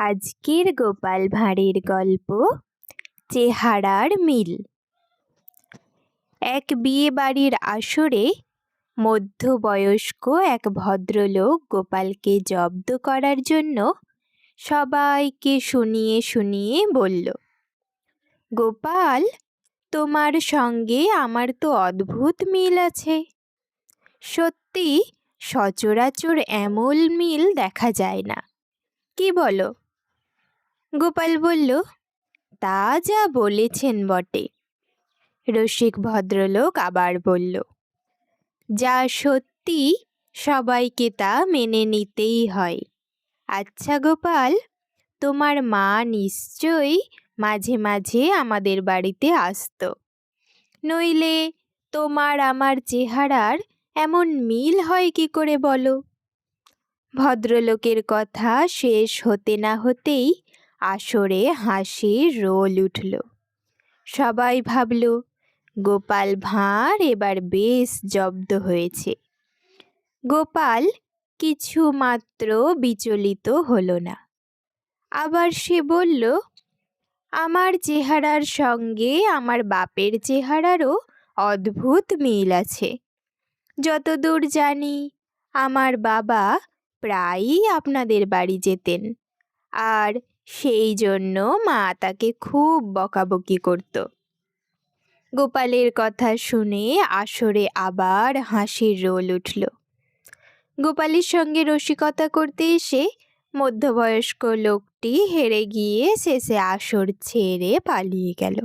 আজকের গোপাল ভাঁড়ের গল্প, চেহারার মিল। এক বিয়ে বাড়ির আসরে মধ্যবয়স্ক এক ভদ্রলোক গোপালকে জব্দ করার জন্য সবাইকে শুনিয়ে শুনিয়ে বলল, গোপাল, তোমার সঙ্গে আমার তো অদ্ভুত মিল আছে। সত্যি সচরাচর এমন মিল দেখা যায় না। কি বলো? গোপাল বলল, তা যা বলেছেন বটে। রসিক ভদ্রলোক আবার বলল, যা সত্যি, সবাইকে তা মেনে নিতেই হয়। আচ্ছা গোপাল, তোমার মা নিশ্চয়ই মাঝে মাঝে আমাদের বাড়িতে আসতো। নইলে তোমার আমার চেহারার এমন মিল হয় কি করে বলো? ভদ্রলোকের কথা শেষ হতে না হতেই আসরে হাসির রোল উঠল। সবাই ভাবল, গোপাল ভাঁড় এবার বেশ জব্দ হয়েছে। গোপাল কিছু মাত্র বিচলিত হলো না। আবার সে বলল, আমার চেহারার সঙ্গে আমার বাপের চেহারারও অদ্ভুত মিল আছে। যতদূর জানি, আমার বাবা প্রায়ই আপনাদের বাড়ি যেতেন। আর সেই জন্য মা তাকে খুব বকাবকি করত। গোপালের কথা শুনে আসরে আবার হাসির রোল উঠল। গোপালের সঙ্গে রসিকতা করতে এসে মধ্যবয়স্ক লোকটি হেরে গিয়ে শেষে আসর ছেড়ে পালিয়ে গেল।